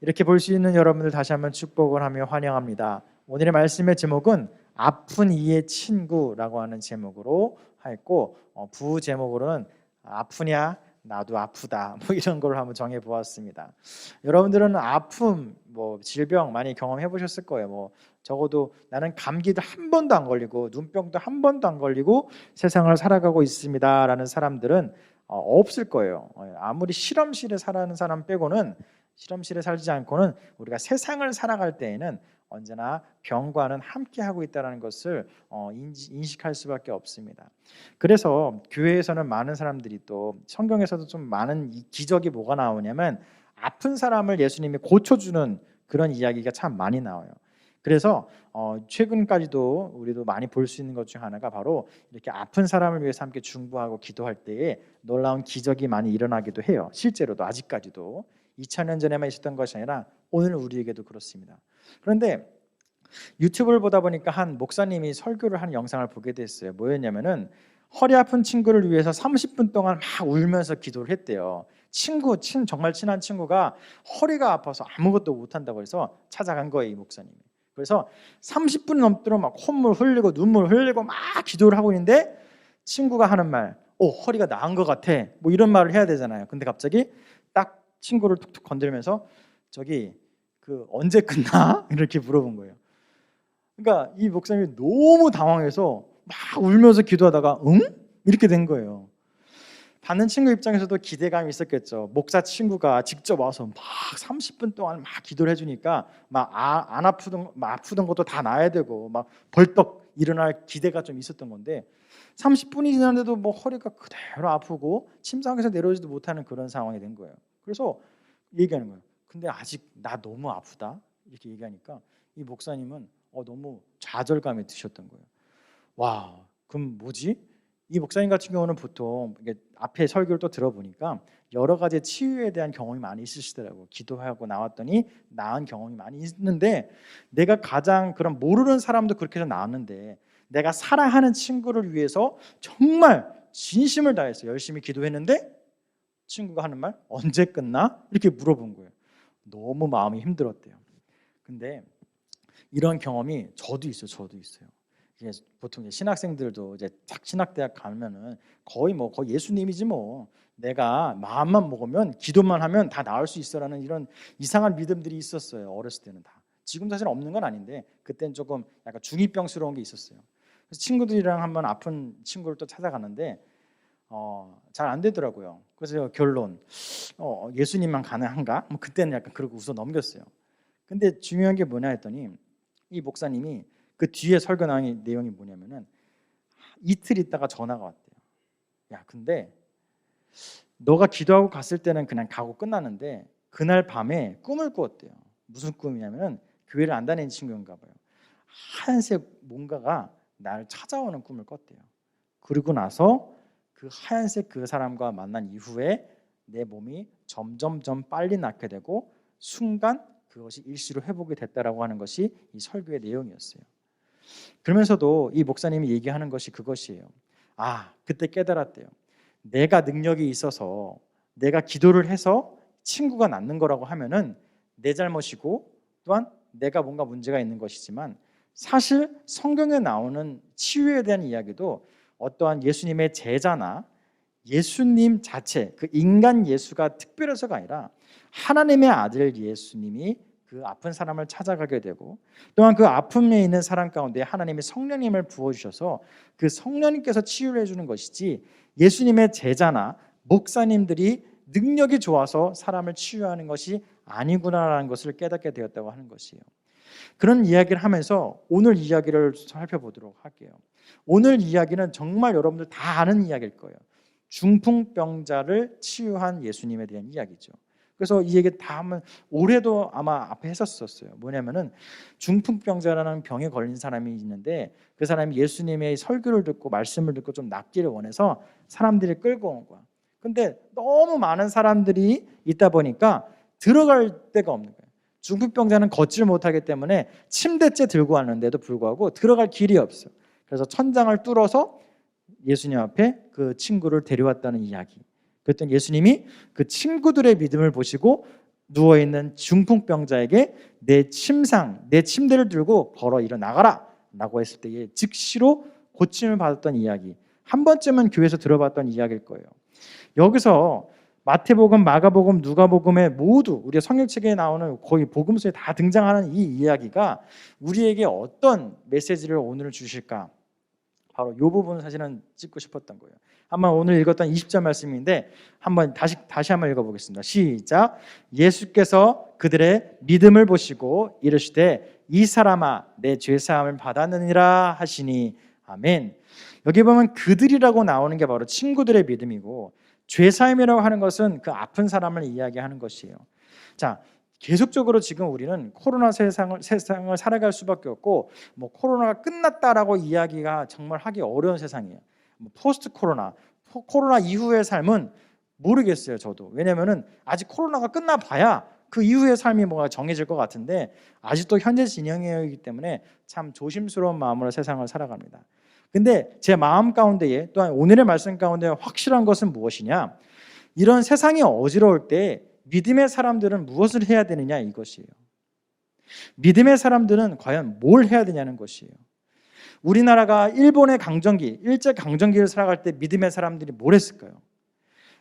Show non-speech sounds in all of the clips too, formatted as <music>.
이렇게 볼 수 있는 여러분들 다시 한번 축복을 하며 환영합니다. 오늘의 말씀의 제목은 아픈 이의 친구라고 하는 제목으로 했고 어, 부 제목으로는 아프냐 나도 아프다 <laughs> 뭐 이런 걸 한번 정해 보았습니다. 여러분들은 아픔 뭐 질병 많이 경험해 보셨을 거예요. 뭐 적어도 나는 감기도 한 번도 안 걸리고 눈병도 한 번도 안 걸리고 세상을 살아가고 있습니다라는 사람들은 어, 없을 거예요. 어, 아무리 실험실에 살아는 사람 빼고는 실험실에 살지 않고는 우리가 세상을 살아갈 때에는 언제나 병과는 함께 하고 있다는 것을 어, 인식할 수밖에 없습니다. 그래서 교회에서는 많은 사람들이 또 성경에서도 좀 많은 이 기적이 뭐가 나오냐면 아픈 사람을 예수님이 고쳐주는 그런 이야기가 참 많이 나와요. 그래서 어, 최근까지도 우리도 많이 볼 수 있는 것 중 하나가 바로 이렇게 아픈 사람을 위해서 함께 중보하고 기도할 때에 놀라운 기적이 많이 일어나기도 해요. 실제로도 아직까지도 2000년 전에만 있었던 것이 아니라 오늘 우리에게도 그렇습니다. 그런데 유튜브를 보다 보니까 한 목사님이 설교를 한 영상을 보게 됐어요. 뭐였냐면은 허리 아픈 친구를 위해서 30분 동안 막 울면서 기도를 했대요. 친구, 친 정말 친한 친구가 허리가 아파서 아무것도 못 한다고 해서 찾아간 거예요, 이 목사님이. 그래서 30분 넘도록 막 콧물 흘리고 눈물 흘리고 막 기도를 하고 있는데 친구가 하는 말, "오, 허리가 나은 것 같아." 뭐 이런 말을 해야 되잖아요. 근데 갑자기 딱 친구를 툭툭 건들면서 저기 그 언제 끝나? <laughs> 이렇게 물어본 거예요. 그러니까 이 목사님이 너무 당황해서 막 울면서 기도하다가 응? 이렇게 된 거예요. 받는 친구 입장에서도 기대감이 있었겠죠. 목사 친구가 직접 와서 막 30분 동안 막 기도를 해주니까 막 안 아프던 막 아프던 것도 다 나아야 되고 막 벌떡 일어날 기대가 좀 있었던 건데 30분이 지났는데도 뭐 허리가 그대로 아프고 침상에서 내려오지도 못하는 그런 상황이 된 거예요. 그래서 얘기하는 거예요. 근데 아직 나 너무 아프다 이렇게 얘기하니까 이 목사님은 어, 너무 좌절감이 드셨던 거예요. 와, 그럼 뭐지? 이 목사님 같은 경우는 보통 앞에 설교를 또 들어보니까 여러 가지 치유에 대한 경험이 많이 있으시더라고. 기도하고 나왔더니 나은 경험이 많이 있는데 내가 가장 그런 모르는 사람도 그렇게 해서 나왔는데 내가 사랑하는 친구를 위해서 정말 진심을 다해서 열심히 기도했는데 친구가 하는 말 언제 끝나? 이렇게 물어본 거예요. 너무 마음이 힘들었대요. 근데 이런 경험이 저도 있어요. 저도 있어요. 이게 보통 이제 신학생들도 이제 딱 신학대학 가면은 거의 뭐 거의 예수님이지 뭐 내가 마음만 먹으면 기도만 하면 다 나을 수 있어라는 이런 이상한 믿음들이 있었어요. 어렸을 때는 다. 지금 사실 없는 건 아닌데 그때는 조금 약간 중이병스러운 게 있었어요. 그래서 친구들이랑 한번 아픈 친구를 또 찾아가는데 어, 잘 안 되더라고요. 그래서 결론 어, 예수님만 가능한가? 뭐 그때는 약간 그러고 웃어 넘겼어요. 근데 중요한 게 뭐냐 했더니 이 목사님이 그 뒤에 설교 나온 내용이 뭐냐면은 이틀 있다가 전화가 왔대요. 야, 근데 너가 기도하고 갔을 때는 그냥 가고 끝나는데 그날 밤에 꿈을 꾸었대요. 무슨 꿈이냐면은 교회를 안 다니는 친구인가 봐요. 하얀색 뭔가가 나를 찾아오는 꿈을 꿨대요. 그리고 나서 그 하얀색 그 사람과 만난 이후에 내 몸이 점점점 빨리 낫게 되고 순간 그것이 일시로 회복이 됐다라고 하는 것이 이 설교의 내용이었어요. 그러면서도 이 목사님이 얘기하는 것이 그것이에요. 아, 그때 깨달았대요. 내가 능력이 있어서 내가 기도를 해서 친구가 낫는 거라고 하면은 내 잘못이고 또한 내가 뭔가 문제가 있는 것이지만 사실 성경에 나오는 치유에 대한 이야기도 어떠한 예수님의 제자나 예수님 자체 그 인간 예수가 특별해서가 아니라 하나님의 아들 예수님이 그 아픈 사람을 찾아가게 되고 또한 그 아픔에 있는 사람 가운데 하나님의 성령님을 부어 주셔서 그 성령님께서 치유를 해 주는 것이지 예수님의 제자나 목사님들이 능력이 좋아서 사람을 치유하는 것이 아니구나라는 것을 깨닫게 되었다고 하는 것이에요. 그런 이야기를 하면서 오늘 이야기를 살펴보도록 할게요. 오늘 이야기는 정말 여러분들 다 아는 이야기일 거예요. 중풍병자를 치유한 예수님에 대한 이야기죠. 그래서 이 얘기 다 하면 올해도 아마 앞에 했었었어요. 뭐냐면은 중풍병자라는 병에 걸린 사람이 있는데 그 사람이 예수님의 설교를 듣고 말씀을 듣고 좀 낫기를 원해서 사람들이 끌고 온 거야. 근데 너무 많은 사람들이 있다 보니까 들어갈 데가 없는 거예요. 중풍병자는 걷질 못하기 때문에 침대째 들고 왔는데도 불구하고 들어갈 길이 없어. 그래서 천장을 뚫어서 예수님 앞에 그 친구를 데려왔다는 이야기. 그랬더니 예수님이 그 친구들의 믿음을 보시고 누워 있는 중풍병자에게 내 침상, 내 침대를 들고 걸어 일어나가라라고 했을 때에 즉시로 고침을 받았던 이야기. 한 번쯤은 교회에서 들어봤던 이야기일 거예요. 여기서 마태복음, 마가복음, 누가복음에 모두 우리 성경책에 나오는 거의 복음서에 다 등장하는 이 이야기가 우리에게 어떤 메시지를 오늘 주실까? 바로 이 부분을 사실은 찍고 싶었던 거예요. 한번 오늘 읽었던 20절 말씀인데 한번 다시 다시 한번 읽어보겠습니다. 시작. 예수께서 그들의 믿음을 보시고 이르시되 이 사람아 내 죄 사함을 받았느니라 하시니 아멘. 여기 보면 그들이라고 나오는 게 바로 친구들의 믿음이고 죄사함이라고 하는 것은 그 아픈 사람을 이야기하는 것이에요. 자, 계속적으로 지금 우리는 코로나 세상을 세상을 살아갈 수밖에 없고 뭐 코로나가 끝났다라고 이야기가 정말 하기 어려운 세상이에요. 뭐 포스트 코로나, 포- 코로나 이후의 삶은 모르겠어요, 저도. 왜냐면은 아직 코로나가 끝나 봐야 그 이후의 삶이 뭐가 정해질 것 같은데 아직도 현재 진행이기 때문에 참 조심스러운 마음으로 세상을 살아갑니다. 근데 제 마음 가운데에 또한 오늘의 말씀 가운데 확실한 것은 무엇이냐? 이런 세상이 어지러울 때 믿음의 사람들은 무엇을 해야 되느냐 이것이에요. 믿음의 사람들은 과연 뭘 해야 되냐는 것이에요. 우리나라가 일본의 강점기, 일제 강점기를 살아갈 때 믿음의 사람들이 뭘 했을까요?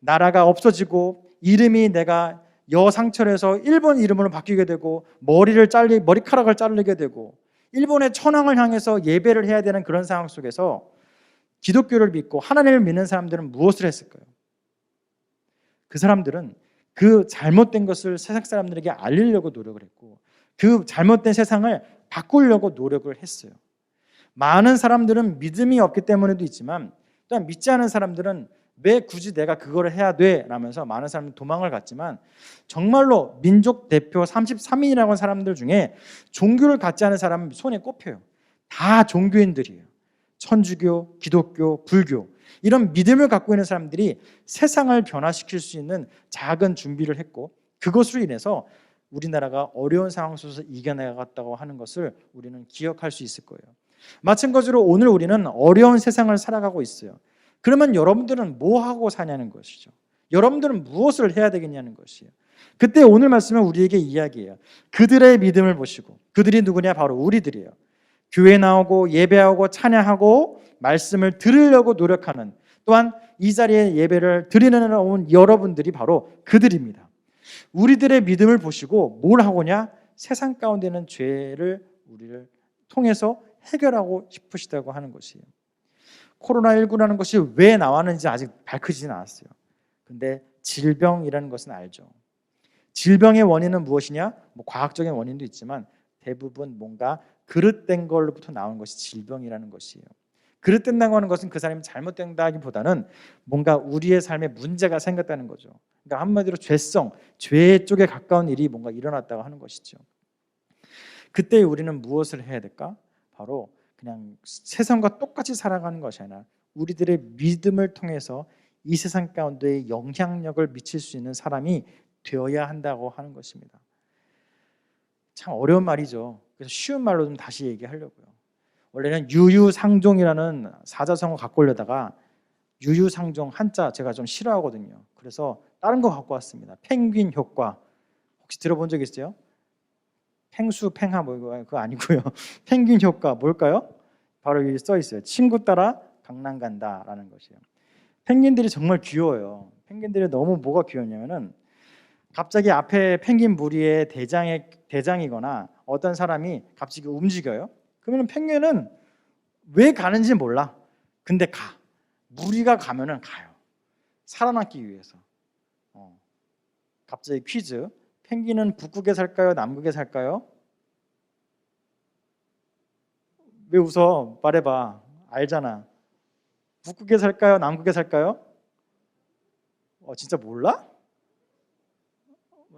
나라가 없어지고 이름이 내가 여상철에서 일본 이름으로 바뀌게 되고 머리를 잘리 머리카락을 자르게 되고 일본의 천황을 향해서 예배를 해야 되는 그런 상황 속에서 기독교를 믿고 하나님을 믿는 사람들은 무엇을 했을까요? 그 사람들은 그 잘못된 것을 세상 사람들에게 알리려고 노력을 했고 그 잘못된 세상을 바꾸려고 노력을 했어요. 많은 사람들은 믿음이 없기 때문에도 있지만 또한 믿지 않은 사람들은 왜 굳이 내가 그거를 해야 돼? 라면서 많은 사람들이 도망을 갔지만 정말로 민족 대표 33인이라고 하는 사람들 중에 종교를 갖지 않은 사람은 손에 꼽혀요. 다 종교인들이에요. 천주교, 기독교, 불교 이런 믿음을 갖고 있는 사람들이 세상을 변화시킬 수 있는 작은 준비를 했고 그것으로 인해서 우리나라가 어려운 상황 속에서 이겨내갔다고 하는 것을 우리는 기억할 수 있을 거예요. 마찬가지로 오늘 우리는 어려운 세상을 살아가고 있어요. 그러면 여러분들은 뭐 하고 사냐는 것이죠. 여러분들은 무엇을 해야 되겠냐는 것이에요. 그때 오늘 말씀은 우리에게 이야기해요. 그들의 믿음을 보시고 그들이 누구냐 바로 우리들이에요. 교회 나오고 예배하고 찬양하고 말씀을 들으려고 노력하는 또한 이 자리에 예배를 드리는 온 여러분들이 바로 그들입니다. 우리들의 믿음을 보시고 뭘 하고냐? 세상 가운데 있는 죄를 우리를 통해서 해결하고 싶으시다고 하는 것이에요. 코로나19라는 것이 왜 나왔는지 아직 밝혀지진 않았어요. 근데 질병이라는 것은 알죠. 질병의 원인은 무엇이냐? 뭐 과학적인 원인도 있지만 대부분 뭔가 그릇된 걸로부터 나온 것이 질병이라는 것이에요. 그릇된다고 하는 것은 그 사람이 잘못된다기보다는 뭔가 우리의 삶에 문제가 생겼다는 거죠. 그러니까 한마디로 죄성, 죄 쪽에 가까운 일이 뭔가 일어났다고 하는 것이죠. 그때 우리는 무엇을 해야 될까? 바로 그냥 세상과 똑같이 살아가는 것이 아니라 우리들의 믿음을 통해서 이 세상 가운데 영향력을 미칠 수 있는 사람이 되어야 한다고 하는 것입니다. 참 어려운 말이죠. 그래서 쉬운 말로 좀 다시 얘기하려고요. 원래는 유유상종이라는 사자성어 갖고 오려다가 유유상종 한자 제가 좀 싫어하거든요. 그래서 다른 거 갖고 왔습니다. 펭귄 효과 혹시 들어본 적 있어요? 펭수 팽하 뭐 이거 그거 아니고요. <laughs> 펭귄 효과 뭘까요? 바로 여기 써 있어요. 친구 따라 강남 간다라는 것이에요. 펭귄들이 정말 귀여워요. 펭귄들이 너무 뭐가 귀엽냐면은 갑자기 앞에 펭귄 무리의 대장의 대장이거나 어떤 사람이 갑자기 움직여요. 그러면 펭귄은 왜 가는지 몰라. 근데 가. 무리가 가면은 가요. 살아남기 위해서. 어. 갑자기 퀴즈. 펭귄은 북극에 살까요? 남극에 살까요? 왜 웃어? 말해봐. 알잖아. 북극에 살까요? 남극에 살까요? 어, 진짜 몰라?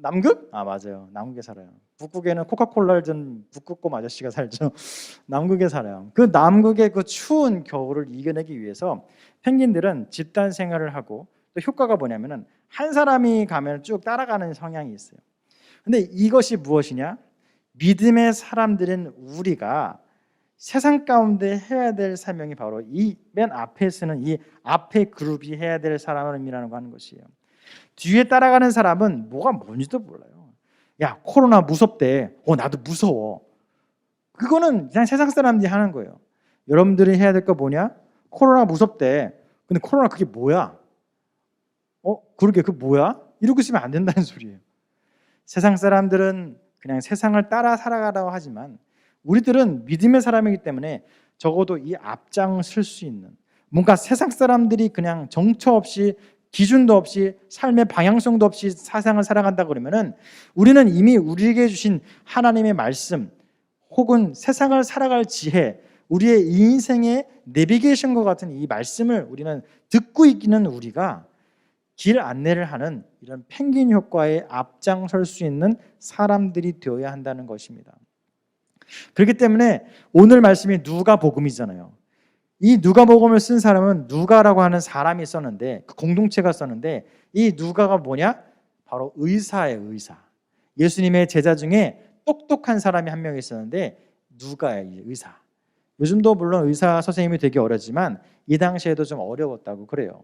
남극? 아 맞아요. 남극에 살아요. 북극에는 코카콜라를 든 북극곰 아저씨가 살죠. <laughs> 남극에 살아요. 그 남극의 그 추운 겨울을 이겨내기 위해서 펭귄들은 집단 생활을 하고 또 효과가 뭐냐면은 한 사람이 가면 쭉 따라가는 성향이 있어요. 근데 이것이 무엇이냐? 믿음의 사람들인 우리가 세상 가운데 해야 될 사명이 바로 이 맨 앞에 쓰는 이 앞에 그룹이 해야 될 사람이라는 거 하는 것이에요. 뒤에 따라가는 사람은 뭐가 뭔지도 몰라요. 야 코로나 무섭대. 어 나도 무서워. 그거는 그냥 세상 사람들이 하는 거예요. 여러분들이 해야 될 거 뭐냐? 코로나 무섭대. 근데 코로나 그게 뭐야? 어 그러게 그 뭐야? 이러고 있으면 안 된다는 소리예요. 세상 사람들은 그냥 세상을 따라 살아가라고 하지만 우리들은 믿음의 사람이기 때문에 적어도 이 앞장 쓸수 있는 뭔가 세상 사람들이 그냥 정처 없이 기준도 없이 삶의 방향성도 없이 사상을 살아간다 그러면은 우리는 이미 우리에게 주신 하나님의 말씀 혹은 세상을 살아갈 지혜 우리의 인생의 내비게이션과 같은 이 말씀을 우리는 듣고 있기는 우리가 길 안내를 하는 이런 펭귄 효과에 앞장설 수 있는 사람들이 되어야 한다는 것입니다. 그렇기 때문에 오늘 말씀이 누가 복음이잖아요. 이 누가복음을 쓴 사람은 누가라고 하는 사람이 썼는데 그 공동체가 썼는데 이 누가가 뭐냐? 바로 의사예요, 의사. 예수님의 제자 중에 똑똑한 사람이 한 명 있었는데 누가예요, 의사. 요즘도 물론 의사 선생님이 되기 어렵지만 이 당시에도 좀 어려웠다고 그래요.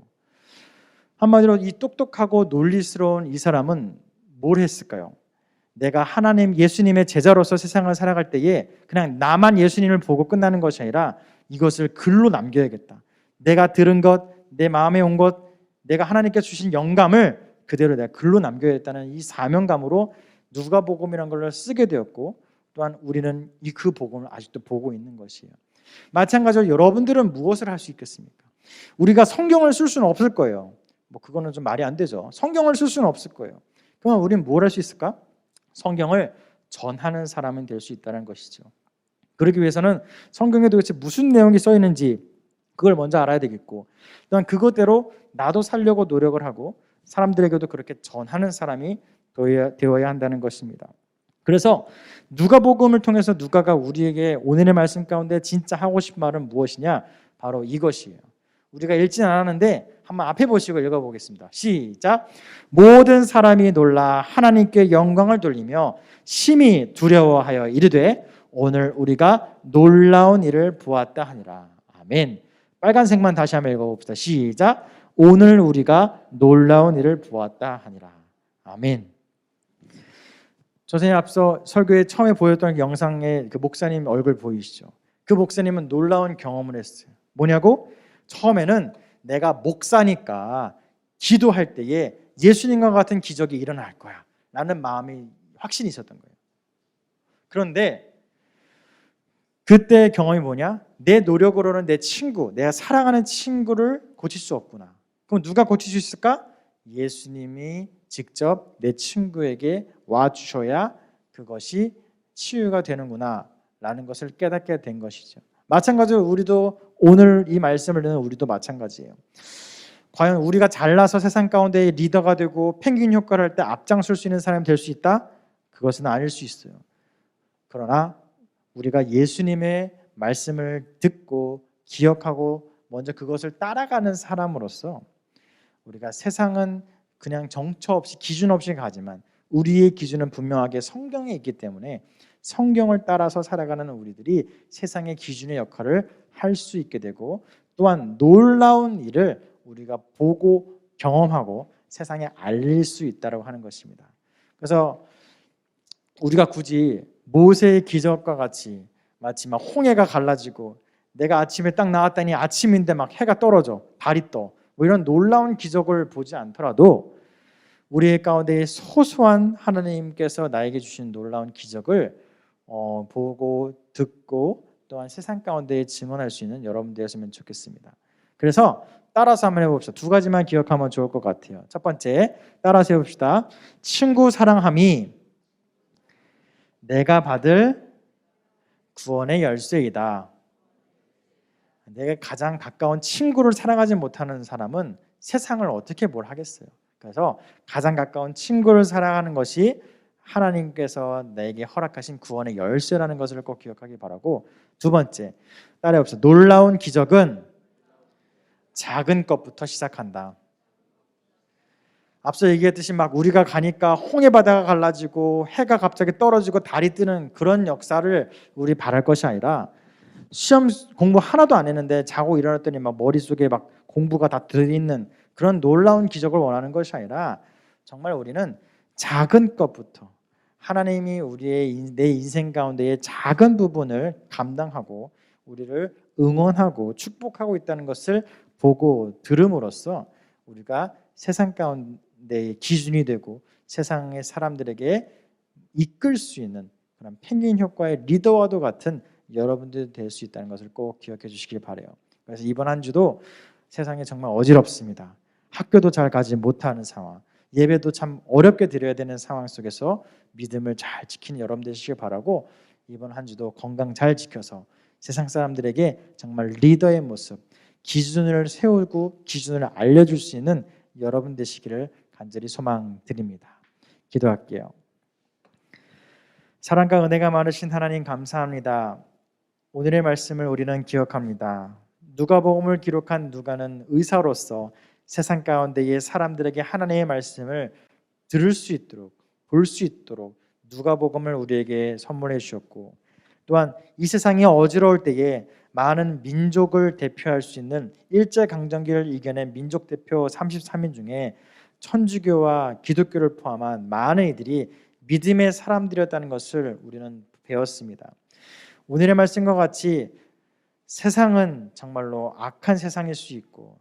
한마디로 이 똑똑하고 논리스러운 이 사람은 뭘 했을까요? 내가 하나님 예수님의 제자로서 세상을 살아갈 때에 그냥 나만 예수님을 보고 끝나는 것이 아니라 이것을 글로 남겨야겠다. 내가 들은 것, 내 마음에 온 것, 내가 하나님께 주신 영감을 그대로 내가 글로 남겨야겠다는 이 사명감으로 누가복음이라는 걸 쓰게 되었고 또한 우리는 이 그 복음을 아직도 보고 있는 것이에요. 마찬가지로 여러분들은 무엇을 할 수 있겠습니까? 우리가 성경을 쓸 수는 없을 거예요. 뭐 그거는 좀 말이 안 되죠. 성경을 쓸 수는 없을 거예요. 그러면 우리는 뭘 할 수 있을까? 성경을 전하는 사람은 될 수 있다는 것이죠. 그러기 위해서는 성경에 도대체 무슨 내용이 써 있는지 그걸 먼저 알아야 되겠고 또한 그것대로 나도 살려고 노력을 하고 사람들에게도 그렇게 전하는 사람이 되어야 한다는 것입니다. 그래서 누가복음을 통해서 누가가 우리에게 오늘의 말씀 가운데 진짜 하고 싶은 말은 무엇이냐? 바로 이것이에요. 우리가 읽진 않았는데 한번 앞에 보시고 읽어보겠습니다. 시작. 모든 사람이 놀라 하나님께 영광을 돌리며 심히 두려워하여 이르되 오늘 우리가 놀라운 일을 보았다 하니라. 아멘. 빨간색만 다시 한번 읽어봅시다. 시작. 오늘 우리가 놀라운 일을 보았다 하니라. 아멘. 선생님 앞서 설교에 처음에 보였던 영상에 그 목사님 얼굴 보이시죠? 그 목사님은 놀라운 경험을 했어요. 뭐냐고? 처음에는 내가 목사니까 기도할 때에 예수님과 같은 기적이 일어날 거야. 라는 마음이 확신이 있었던 거예요. 그런데 그때 경험이 뭐냐? 내 노력으로는 내 친구, 내가 사랑하는 친구를 고칠 수 없구나. 그럼 누가 고칠 수 있을까? 예수님이 직접 내 친구에게 와 주셔야 그것이 치유가 되는구나 라는 것을 깨닫게 된 것이죠. 마찬가지로 우리도 오늘 이 말씀을 듣는 우리도 마찬가지예요. 과연 우리가 잘나서 세상 가운데 리더가 되고 펭귄 효과를 할 때 앞장설 수 있는 사람이 될 수 있다? 그것은 아닐 수 있어요. 그러나 우리가 예수님의 말씀을 듣고 기억하고 먼저 그것을 따라가는 사람으로서 우리가 세상은 그냥 정처 없이 기준 없이 가지만 우리의 기준은 분명하게 성경에 있기 때문에 성경을 따라서 살아가는 우리들이 세상의 기준의 역할을 할 수 있게 되고 또한 놀라운 일을 우리가 보고 경험하고 세상에 알릴 수 있다고 하는 것입니다. 그래서 우리가 굳이 모세의 기적과 같이 마치 막 홍해가 갈라지고 내가 아침에 딱 나왔더니 아침인데 막 해가 떨어져 달이 떠 뭐 이런 놀라운 기적을 보지 않더라도 우리의 가운데 소소한 하나님께서 나에게 주신 놀라운 기적을 어, 보고 듣고 또한 세상 가운데 증언할 수 있는 여러분 되었으면 좋겠습니다. 그래서 따라서 한번 해봅시다. 두 가지만 기억하면 좋을 것 같아요. 첫 번째, 따라서 해봅시다. 친구 사랑함이 내가 받을 구원의 열쇠이다. 내가 가장 가까운 친구를 사랑하지 못하는 사람은 세상을 어떻게 뭘 하겠어요. 그래서 가장 가까운 친구를 사랑하는 것이 하나님께서 내게 허락하신 구원의 열쇠라는 것을 꼭 기억하기 바라고 두 번째 따라해봅시다. 놀라운 기적은 작은 것부터 시작한다. 앞서 얘기했듯이 막 우리가 가니까 홍해 바다가 갈라지고 해가 갑자기 떨어지고 달이 뜨는 그런 역사를 우리 바랄 것이 아니라 시험 공부 하나도 안 했는데 자고 일어났더니 막 머릿속에 막 공부가 다 들어있는 그런 놀라운 기적을 원하는 것이 아니라 정말 우리는 작은 것부터 하나님이 우리의 인- 내 인생 가운데의 작은 부분을 감당하고 우리를 응원하고 축복하고 있다는 것을 보고 들음으로써 우리가 세상 가운데의 기준이 되고 세상의 사람들에게 이끌 수 있는 그런 펭귄 효과의 리더와도 같은 여러분들이 될 수 있다는 것을 꼭 기억해 주시길 바래요. 그래서 이번 한 주도 세상에 정말 어지럽습니다. 학교도 잘 가지 못하는 상황, 예배도 참 어렵게 드려야 되는 상황 속에서 믿음을 잘 지키는 여러분 되시길 바라고 이번 한 주도 건강 잘 지켜서 세상 사람들에게 정말 리더의 모습, 기준을 세우고 기준을 알려줄 수 있는 여러분 되시기를 간절히 소망드립니다. 기도할게요. 사랑과 은혜가 많으신 하나님 감사합니다. 오늘의 말씀을 우리는 기억합니다. 누가복음을 기록한 누가는 의사로서 세상 가운데의 사람들에게 하나님의 말씀을 들을 수 있도록 볼 수 있도록 누가복음을 우리에게 선물해 주셨고 또한 이 세상이 어지러울 때에 많은 민족을 대표할 수 있는 일제 강점기를 이겨낸 민족 대표 33인 중에 천주교와 기독교를 포함한 많은 이들이 믿음의 사람들이었다는 것을 우리는 배웠습니다. 오늘의 말씀과 같이 세상은 정말로 악한 세상일 수 있고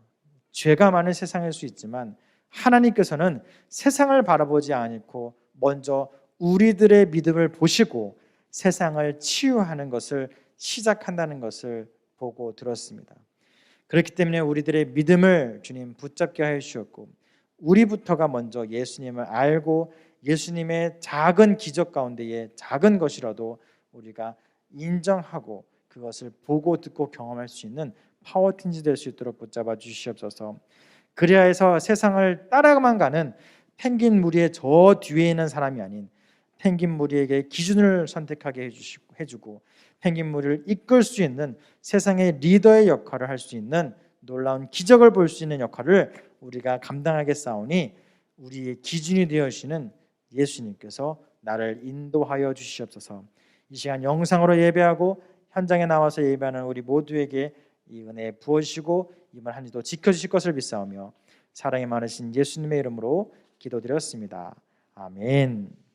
죄가 많은 세상일 수 있지만 하나님께서는 세상을 바라보지 않고 먼저 우리들의 믿음을 보시고 세상을 치유하는 것을 시작한다는 것을 보고 들었습니다. 그렇기 때문에 우리들의 믿음을 주님 붙잡게 하여 주셨고 우리부터가 먼저 예수님을 알고 예수님의 작은 기적 가운데에 작은 것이라도 우리가 인정하고 그것을 보고 듣고 경험할 수 있는 파워틴지 될 수 있도록 붙잡아 주시옵소서. 그리하 해서 세상을 따라만 가는 펭귄 무리의 저 뒤에 있는 사람이 아닌 펭귄 무리에게 기준을 선택하게 해주시고 해주고 펭귄 무리를 이끌 수 있는 세상의 리더의 역할을 할 수 있는 놀라운 기적을 볼 수 있는 역할을 우리가 감당하게 싸우니 우리의 기준이 되어시는 예수님께서 나를 인도하여 주시옵소서. 이 시간 영상으로 예배하고 현장에 나와서 예배하는 우리 모두에게 이 은혜 부어주시고 이번 한 주도 지켜주실 것을 믿사오며 사랑이 많으신 예수님의 이름으로 기도드렸습니다. 아멘.